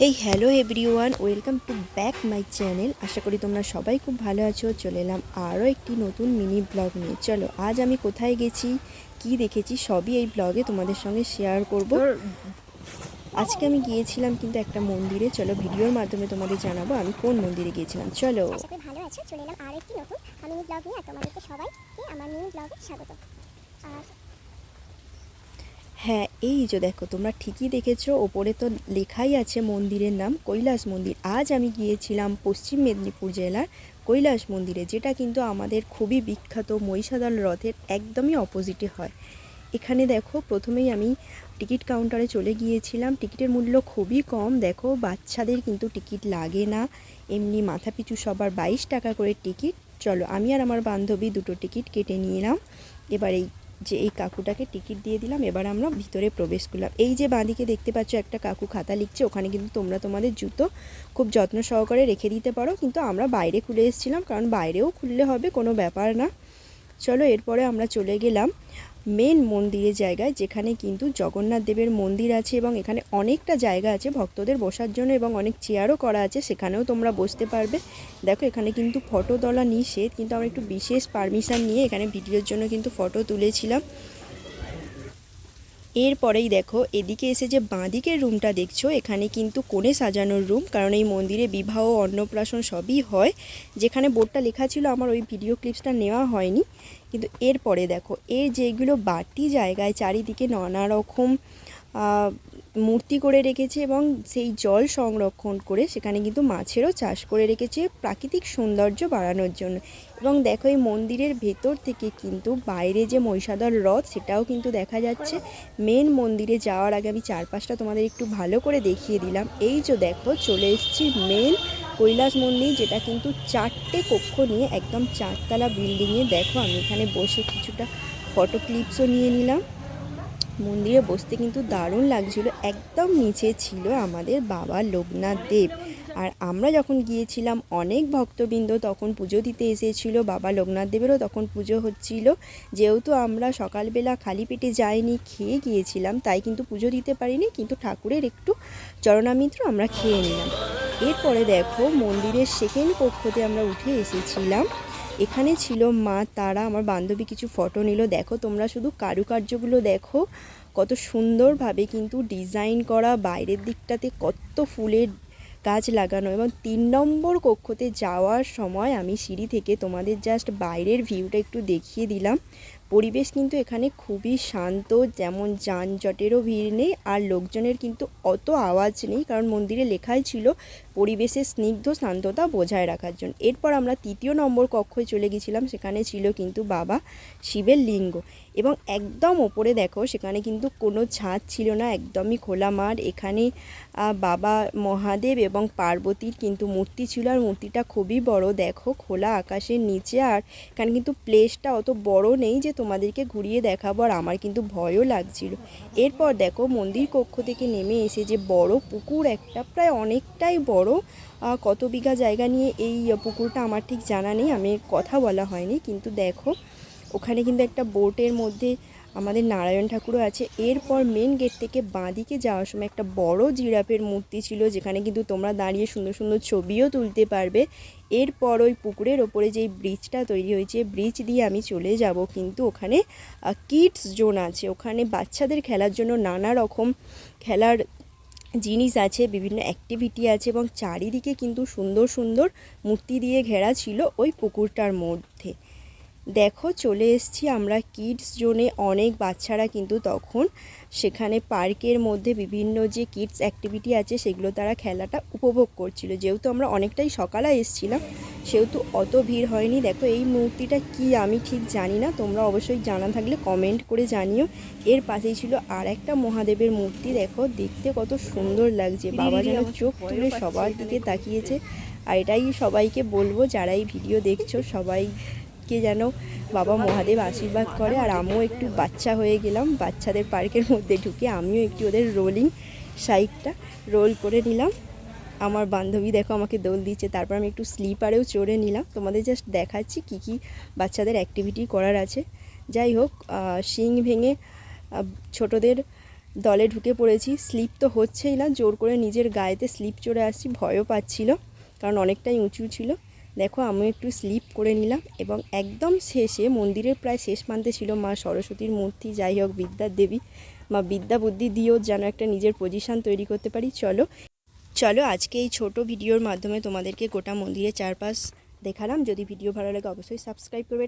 এই hello everyone welcome to back my channel আশা করি তোমরা সবাই খুব ভালো আছো। চলে এলাম আরও একটি নতুন মিনি ব্লগ নিয়ে। চলো আজ আমি কোথায় গেছি কি দেখেছি সবই এই ব্লগে তোমাদের সঙ্গে শেয়ার করব। আজকে আমি গিয়েছিলাম কিন্তু একটা মন্দিরে। চলো ভিডিওর মাধ্যমে তোমাদের জানাব আমি কোন মন্দিরে গিয়েছিলাম। চলো। ভালো আছো। চলে এলাম আর একটি নতুন মিনি ব্লগ নিয়ে। তোমাদেরকে সবাইকে আমার মিনি ব্লগে স্বাগত। আর হ্যাঁ এই যে দেখো, তোমরা ঠিকই দেখেছ, ওপরে তো লেখাই আছে মন্দিরের নাম, কৈলাস মন্দির। আজ আমি গিয়েছিলাম পশ্চিম মেদিনীপুর জেলার কৈলাস মন্দিরে, যেটা কিন্তু আমাদের খুবই বিখ্যাত, মহিষাদল রথের একদমই অপোজিটে হয়। এখানে দেখো, প্রথমেই আমি টিকিট কাউন্টারে চলে গিয়েছিলাম। টিকিটের মূল্য খুবই কম, দেখো, বাচ্চাদের কিন্তু টিকিট লাগে না। এমনি মাথা পিছু সবার বাইশ টাকা করে টিকিট। চলো, আমি আর আমার বান্ধবী দুটো টিকিট কেটে নিলাম। এবার এই যে এই কাকুটাকে টিকিট দিয়ে দিলাম, এবার আমরা ভিতরে প্রবেশ করলাম। এই যে বাঁদিকে দেখতে পাচ্ছ, একটা কাকু খাতা লিখছে, ওখানে কিন্তু তোমরা তোমাদের জুতো খুব যত্ন সহকারে রেখে দিতে পারো, কিন্তু আমরা বাইরে খুলে এসেছিলাম, কারণ বাইরেও খুললে হবে, কোনো ব্যাপার না। চলো, এরপরে আমরা চলে গেলাম। মেন মন্দিরের জায়গায়, যেখানে কিন্তু জগন্নাথ দেবের মন্দির আছে এবং এখানে অনেকটা জায়গা আছে ভক্তদের বসার জন্য এবং অনেক চেয়ারও করা আছে, সেখানেও তোমরা বসতে পারবে। দেখো, এখানে কিন্তু ফটো তোলা নিষেধ, কিন্তু আমরা একটু বিশেষ পারমিশন নিয়ে এখানে ভিডিওর জন্য কিন্তু ফটো তুলেছিলাম। এরপরেই দেখো, এদিকে এসে যে বাঁদিকের রুমটা দেখছ, এখানে কিন্তু কোণে সাজানোর রুম কারণ এই মন্দিরে বিবাহ, অন্নপ্রাশন সবই হয়। যেখানে বোর্ডটা লেখা ছিল, আমার ওই ভিডিও ক্লিপসটা নেওয়া হয়নি। কিন্তু এরপরে দেখো এর যেগুলো বাড়তি জায়গায়, চারিদিকে নানা রকম মূর্তি করে রেখেছে এবং সেই জল সংরক্ষণ করে সেখানে কিন্তু মাছেরও চাষ করে রেখেছে প্রাকৃতিক সৌন্দর্য বাড়ানোর জন্য। এবং দেখো এই মন্দিরের ভেতর থেকে কিন্তু বাইরে যে মহিষাদল রথ, সেটাও কিন্তু দেখা যাচ্ছে। মেন মন্দিরে যাওয়ার আগে আমি চারপাশটা তোমাদের একটু ভালো করে দেখিয়ে দিলাম। এই যে দেখো, চলে এসেছি মেন কৈলাস মন্দির, যেটা কিন্তু চারটে কক্ষ নিয়ে একদম চারতলা বিল্ডিংয়ে দেখো আমি এখানে বসে কিছুটা ফটো ক্লিপসও নিয়ে নিলাম। মন্দিরে বসতে কিন্তু দারুণ লাগছিল। একদম নিচে ছিল আমাদের বাবা লোকনাথ দেব। আর আমরা যখন গিয়েছিলাম, অনেক ভক্তবৃন্দ তখন পুজো দিতে এসেছিল, বাবা লোকনাথ দেবেরও তখন পুজো হচ্ছিল। যেহেতু আমরা সকালবেলা খালি পেটে যাইনি, খেয়ে গিয়েছিলাম, তাই কিন্তু পুজো দিতে পারিনি, কিন্তু ঠাকুরের একটু চরণামিত্র আমরা খেয়ে নিলাম। এরপরে দেখো মন্দিরের সেকেন্ড কক্ষতে আমরা উঠে এসেছিলাম। এখানে ছিল মা, তারা, আমার বান্ধবী কিছু ফটো নিল। দেখো, তোমরা শুধু কারুকার্যগুলো দেখো। কত সুন্দরভাবে কিন্তু ডিজাইন করা, বাইরের দিকটাতে কত ফুলের গাছ লাগানো এবং তিন নম্বর কক্ষতে যাওয়ার সময় আমি সিঁড়ি থেকে তোমাদের জাস্ট বাইরের ভিউটা একটু দেখিয়ে দিলাম। পরিবেশ কিন্তু এখানে খুবই শান্ত, যেমন যানজটেরও ভিড় নেই আর লোকজনের কিন্তু অত আওয়াজ নেই কারণ মন্দিরে লেখাই ছিল পরিবেশের স্নিগ্ধ শান্ততা বজায় রাখার জন্য। এরপর আমরা তৃতীয় নম্বর কক্ষে চলে গেছিলাম, সেখানে ছিল কিন্তু বাবা শিবের লিঙ্গ। এবং একদম ওপরে দেখো, সেখানে কিন্তু কোনো ছাদ ছিল না, একদমই খোলা মাঠ। এখানে বাবা মহাদেব এবং পার্বতীর কিন্তু মূর্তি ছিল, আর মূর্তিটা খুবই বড়। দেখো, খোলা আকাশের নিচে, আর এখানে কিন্তু প্লেসটা অত বড় নেই যে তোমাদেরকে ঘুরিয়ে দেখাবো, আর আমার কিন্তু ভয়ও লাগছিল। এরপর দেখো, মন্দির কক্ষ থেকে নেমে এসে যে বড় পুকুর, একটা প্রায় অনেকটাই বড় কত বিঘা জায়গা নিয়ে এই পুকুরটা আমার ঠিক জানা নেই, আমি কথা বলা হয়নি। কিন্তু দেখো ওখানে কিন্তু একটা বোটের মধ্যে আমাদের নারায়ণ ঠাকুরও আছে। এরপর মেন গেট থেকে বাঁদিকে যাওয়ার সময় একটা বড় জিরাফের মূর্তি ছিল, যেখানে কিন্তু তোমরা দাঁড়িয়ে সুন্দর সুন্দর ছবিও তুলতে পারবে। এরপর ওই পুকুরের ওপরে যেই ব্রিজটা তৈরি হয়েছে ব্রিজ দিয়ে আমি চলে যাব। কিন্তু ওখানে কিডস জোন আছে। ওখানে বাচ্চাদের খেলার জন্য নানা রকম খেলার জিনিস আছে, বিভিন্ন অ্যাক্টিভিটি আছে এবং চারিদিকে কিন্তু সুন্দর সুন্দর মূর্তি দিয়ে ঘেরা ছিল ওই পুকুরটার মধ্যে। দেখো চলে এসেছি আমরা কিডস জোনে অনেক বাচ্চারা কিন্তু তখন সেখানে পার্কের মধ্যে বিভিন্ন যে কিডস অ্যাক্টিভিটি আছে সেগুলো তারা খেলাটা উপভোগ করছিল। যেহেতু আমরা অনেকটাই সকালে এসেছিলাম সেহেতু অত ভিড় হয়নি। দেখো এই মূর্তিটা কি আমি ঠিক জানি না। তোমরা অবশ্যই জানা থাকলে কমেন্ট করে জানিও। এর পাশেই ছিল আর একটা মহাদেবের মূর্তি। দেখো দেখতে কত সুন্দর লাগছে। বাবা যেন চোখ তুলে সবার দিকে তাকিয়েছে। আর এটাই সবাইকে বলব যারা এই ভিডিও দেখছ সবাইকে যেন বাবা মহাদেব আশীর্বাদ করে। আর আমিও একটু বাচ্চা হয়ে গেলাম। বাচ্চাদের পার্কের মধ্যে ঢুকে আমিও একটু ওদের রোলিং সাইডটা রোল করে নিলাম। আমার বান্ধবী দেখো আমাকে দোল দিচ্ছে। তারপর আমি একটু স্লিপারেও চড়ে নিলাম। তোমাদের জাস্ট দেখাচ্ছি কি কি বাচ্চাদের অ্যাক্টিভিটি করার আছে। যাই হোক শিং ভেঙে ছোটদের দলে ঢুকে পড়েছি। স্লিপ তো হচ্ছেই না। জোর করে নিজের গায়েতে স্লিপ চড়ে আসছি। ভয়ও পাচ্ছিল। কারণ অনেকটাই উঁচু ছিল। দেখো, আমি একটু স্লিপ করে নিলাম এবং একদম শেষে মন্দিরের প্রায় শেষ প্রান্তে ছিল মা সরস্বতীর মূর্তি। যাই হোক বিদ্যার দেবী, মা বিদ্যা বুদ্ধি দিয়েও যেন একটা নিজের পজিশান তৈরি করতে পারি। চলো চলো আজকে এই ছোট ভিডিওর মাধ্যমে তোমাদেরকে গোটা মন্দিরের চারপাশ দেখালাম। যদি ভিডিও ভালো লাগে, অবশ্যই সাবস্ক্রাইব করবে।